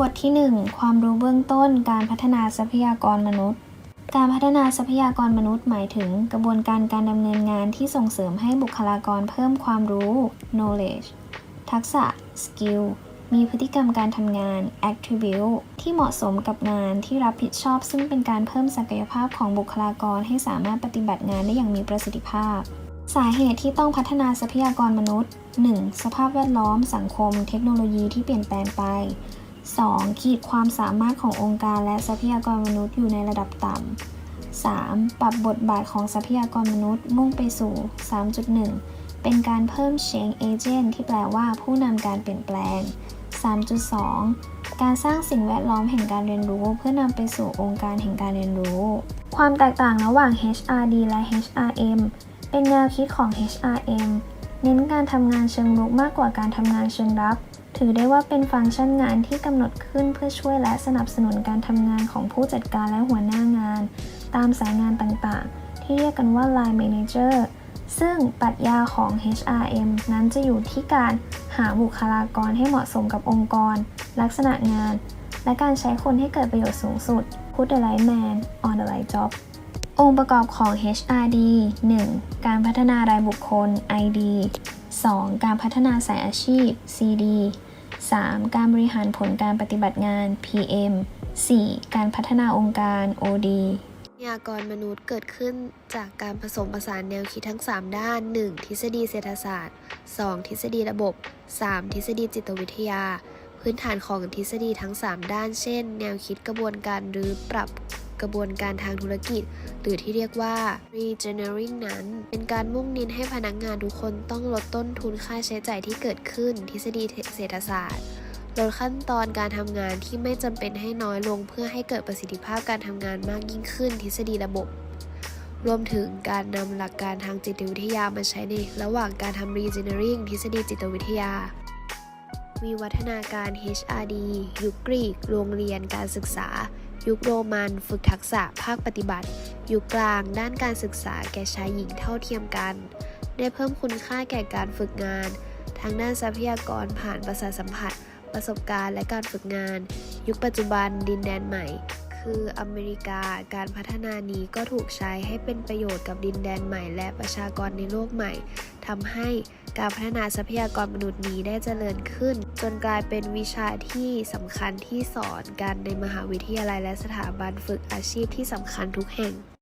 บทที่ 1 ความรู้เบื้องต้นการพัฒนาทรัพยากรมนุษย์ การพัฒนาทรัพยากรมนุษย์หมายถึง กระบวนการการดำเนินงานที่ส่งเสริมให้บุคลากรเพิ่มความรู้ knowledge ทักษะ skill มีพฤติกรรมการทำงาน attribute ที่เหมาะสมกับงานที่รับผิดชอบ ซึ่งเป็นการเพิ่มศักยภาพของบุคลากรให้สามารถปฏิบัติงานได้อย่างมีประสิทธิภาพ สาเหตุที่ต้องพัฒนาทรัพยากรมนุษย์ 1. สภาพแวดล้อม สังคม เทคโนโลยีที่เปลี่ยนแปลงไป 2. ขีดความสามารถขององค์การและทรัพยากรมนุษย์อยู่ในระดับต่ำ 3. ปรับบทบาทของทรัพยากรมนุษย์มุ่งไปสู่ 3.1 เป็นการเพิ่ม change agent ที่แปลว่าผู้นำการเปลี่ยนแปลง 3.2 การสร้างสิ่งแวดล้อมแห่งการเรียนรู้เพื่อนำไปสู่องค์การแห่งการเรียนรู้ ความแตกต่างระหว่าง HRD และ HRM เป็นแนวคิดของ HRM เน้นการทำงานเชิงรุกมากกว่าการทำงานเชิงรับ ถือได้ว่าเป็นฟังก์ชันงานที่กำหนดขึ้นเพื่อช่วยและสนับสนุนการทำงานของผู้จัดการและหัวหน้างาน ตามสายงานต่างๆ ที่เรียกกันว่า Line Manager ซึ่งปรัชญาของ HRM นั้นจะอยู่ที่การหาบุคลากรให้เหมาะสมกับองค์กร ลักษณะงาน และการใช้คนให้เกิดประโยชน์สูงสุด Put the right man on the right job องค์ประกอบของ HRD 1. การพัฒนารายบุคคล ID 2. การพัฒนาสายอาชีพ CD 3. การบริหารผลการปฏิบัติงาน PM 4. การพัฒนาองค์การ OD ทรัพยากรมนุษย์เกิดขึ้นจากการผสมผสานแนวคิดทั้ง 3 ด้าน 1. ทฤษฎีเศรษฐศาสตร์ 2. ทฤษฎีระบบ 3. ทฤษฎีจิตวิทยา พื้นฐานของทฤษฎีทั้ง 3 ด้าน เช่น แนวคิดกระบวนการหรือปรับ กระบวนการทางธุรกิจ หรือที่เรียกว่า regeneering นั้น เป็นการมุ่งเน้นให้พนักงานทุกคนต้องลดต้นทุนค่าใช้จ่ายที่เกิดขึ้น ทฤษฎีเศรษฐศาสตร์ลดขั้นตอนการทำงานที่ไม่จำเป็นให้น้อยลงเพื่อให้เกิดประสิทธิภาพการทำงานมากยิ่งขึ้น ทฤษฎีระบบ รวมถึงการนำหลักการทางจิตวิทยามาใช้ในระหว่างการทำ regeneering ทฤษฎีจิตวิทยาวิวัฒนาการ HRD ยุคกรีก โรงเรียนการศึกษา ยุคโรมันฝึกทักษะภาคปฏิบัติ ยุคกลางด้านการศึกษาแก่ชายหญิงเท่าเทียมกัน ได้เพิ่มคุณค่าแก่การฝึกงาน ทางด้านทรัพยากรผ่านประสาสัมผัส ประสบการณ์และการฝึกงาน ยุคปัจจุบันดินแดนใหม่ คืออเมริกาการพัฒนานี้ก็ถูกใช้ให้เป็นประโยชน์กับดินแดนใหม่ และประชากรในโลกใหม่ ทำให้การพัฒนาทรัพยากรมนุษย์นี้ได้เจริญขึ้น จนกลายเป็นวิชาที่สำคัญที่สอนกันในมหาวิทยาลัยและสถาบันฝึกอาชีพที่สำคัญทุกแห่ง